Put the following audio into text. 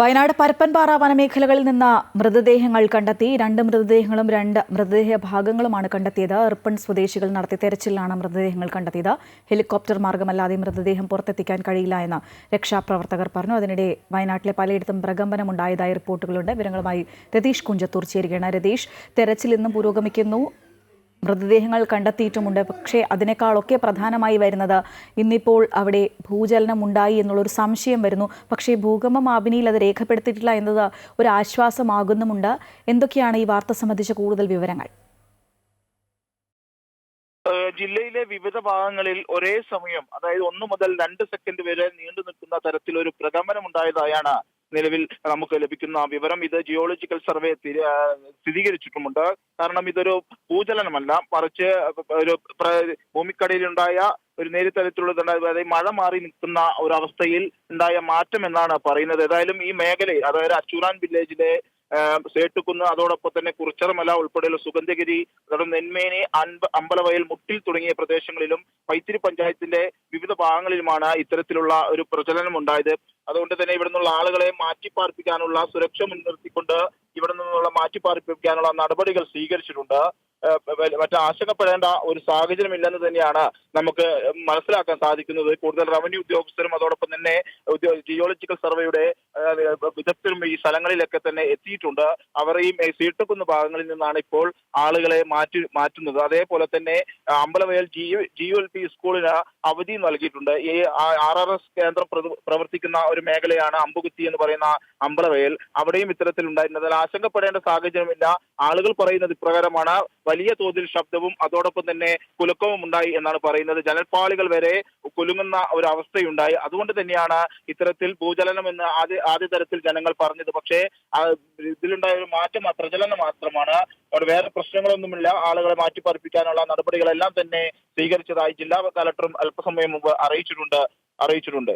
വയനാട് പരപ്പൻപാറ വനമേഖലകളിൽ നിന്ന് മൃതദേഹങ്ങൾ കണ്ടെത്തി രണ്ട് മൃതദേഹങ്ങളും രണ്ട് മൃതദേഹ ഭാഗങ്ങളുമാണ് കണ്ടെത്തിയത്. റിപ്പൺ സ്വദേശികൾ നടത്തിയ തെരച്ചിലാണ് മൃതദേഹങ്ങൾ കണ്ടെത്തിയത്. ഹെലികോപ്റ്റർ മാർഗമല്ലാതെ മൃതദേഹം പുറത്തെത്തിക്കാൻ കഴിയില്ല എന്ന് രക്ഷാപ്രവർത്തകർ പറഞ്ഞു. അതിനിടെ വയനാട്ടിലെ പലയിടത്തും പ്രകമ്പനമുണ്ടായതായി റിപ്പോർട്ടുകളുണ്ട്. വിവരങ്ങളുമായി രതീഷ് കുഞ്ചത്തൂർ ചേരുകയാണ്. രതീഷ് തെരച്ചിൽ ഇന്നും പുരോഗമിക്കുന്നു. മൃതദേഹങ്ങൾ കണ്ടെത്തിയിട്ടുമുണ്ട്. പക്ഷേ അതിനേക്കാളൊക്കെ പ്രധാനമായി വരുന്നത് ഇന്നിപ്പോൾ അവിടെ ഭൂചലനം ഉണ്ടായി എന്നുള്ളൊരു സംശയം വരുന്നു. പക്ഷേ ഭൂകമ്പ മാപിനിയിൽ അത് രേഖപ്പെടുത്തിയിട്ടില്ല എന്നത് ഒരു ആശ്വാസമാകുന്നുമുണ്ട് എന്തൊക്കെയാണ് ഈ വാർത്ത സംബന്ധിച്ച കൂടുതൽ വിവരങ്ങൾ? ജില്ലയിലെ വിവിധ ഭാഗങ്ങളിൽ ഒരേ സമയം അതായത് ഒന്നു മുതൽ രണ്ട് സെക്കൻഡ് വരെ നീണ്ടു നിൽക്കുന്ന തരത്തിൽ ഒരു പ്രകമ്പനം ഉണ്ടായതായാണ് നിലവിൽ നമുക്ക് ലഭിക്കുന്ന വിവരം ഇത് ജിയോളജിക്കൽ സർവേ സ്ഥിര- സ്ഥിരീകരിച്ചിട്ടുമുണ്ട്. കാരണം ഇതൊരു ഭൂചലനമല്ല. മറിച്ച് ഒരു ഭൂമിക്കടയിലുണ്ടായ ഒരു നേരിത്തരത്തിലുള്ള അതായത് മഴ മാറി നിൽക്കുന്ന ഒരു അവസ്ഥയിൽ ഉണ്ടായ മാറ്റം എന്നാണ് പറയുന്നത്. ഏതായാലും ഈ മേഖലയിൽ അതായത് അച്ചൂറാൻ വില്ലേജിലെ സേട്ടുകുന്ന് അതോടൊപ്പം തന്നെ കുറിച്ചറമല ഉൾപ്പെടെയുള്ള സുഗന്ധഗിരി അതോടൊപ്പം നെന്മേനി അൻപ അമ്പലവയൽ മുട്ടിൽ തുടങ്ങിയ പ്രദേശങ്ങളിലും പൈത്തിരി പഞ്ചായത്തിന്റെ ഭാഗങ്ങളിലുമാണ് ഇത്തരത്തിലുള്ള ഒരു പ്രചലനം ഉണ്ടായത്. അതുകൊണ്ട് തന്നെ ഇവിടെ നിന്നുള്ള ആളുകളെ മാറ്റിപ്പാർപ്പിക്കാനുള്ള സുരക്ഷ മുൻനിർത്തിക്കൊണ്ട് ഇവിടെ നിന്നുള്ള മാറ്റിപ്പാർപ്പിക്കാനുള്ള നടപടികൾ സ്വീകരിച്ചിട്ടുണ്ട്. മറ്റ് ആശങ്കപ്പെടേണ്ട ഒരു സാഹചര്യം ഇല്ലെന്ന് തന്നെയാണ് നമുക്ക് മനസ്സിലാക്കാൻ സാധിക്കുന്നത്. കൂടുതൽ റവന്യൂ ഉദ്യോഗസ്ഥരും അതോടൊപ്പം തന്നെ ജിയോളജിക്കൽ സർവേയുടെ വിദഗ്ധരും ഈ സ്ഥലങ്ങളിലൊക്കെ തന്നെ എത്തിയിട്ടുണ്ട്. അവർ ഈ ഭാഗങ്ങളിൽ നിന്നാണ് ഇപ്പോൾ ആളുകളെ മാറ്റി മാറ്റുന്നത്. അതേപോലെ തന്നെ Ambalavayal G G L P സ്കൂളിന് അവധി നൽകിയിട്ടുണ്ട്. ഈ ആർ ആർ എസ് കേന്ദ്രം പ്രവർത്തിക്കുന്ന ഒരു മേഖലയാണ് അമ്പുകുത്തി എന്ന് പറയുന്ന അമ്പലവയൽ. അവിടെയും ഇത്തരത്തിൽ ഉണ്ടായിരുന്നത് ആശങ്കപ്പെടേണ്ട സാഹചര്യമില്ല. ആളുകൾ പറയുന്നത് ഇപ്രകാരമാണ്. വലിയ തോതിൽ ശബ്ദവും അതോടൊപ്പം തന്നെ കുലുക്കവും ഉണ്ടായി എന്നാണ് പറയുന്നത്. ജനൽപ്പാളികൾ വരെ കുലുങ്ങുന്ന ഒരു അവസ്ഥയുണ്ടായി. അതുകൊണ്ട് തന്നെയാണ് ഇത്തരത്തിൽ ഭൂചലനം എന്ന് ആദ്യ ആദ്യ തരത്തിൽ ജനങ്ങൾ പറഞ്ഞത്. പക്ഷേ ഇതിലുണ്ടായ ഒരു മാറ്റം പ്രചലനം മാത്രമാണ്. അവിടെ വേറെ പ്രശ്നങ്ങളൊന്നുമില്ല. ആളുകളെ മാറ്റിപ്പറിപ്പിക്കാനുള്ള നടപടികളെല്ലാം തന്നെ സ്വീകരിച്ചതായി ജില്ലാ കലക്ടറും അല്പസമയം മുമ്പ് അറിയിച്ചിട്ടുണ്ട് അറിയിച്ചിട്ടുണ്ട്.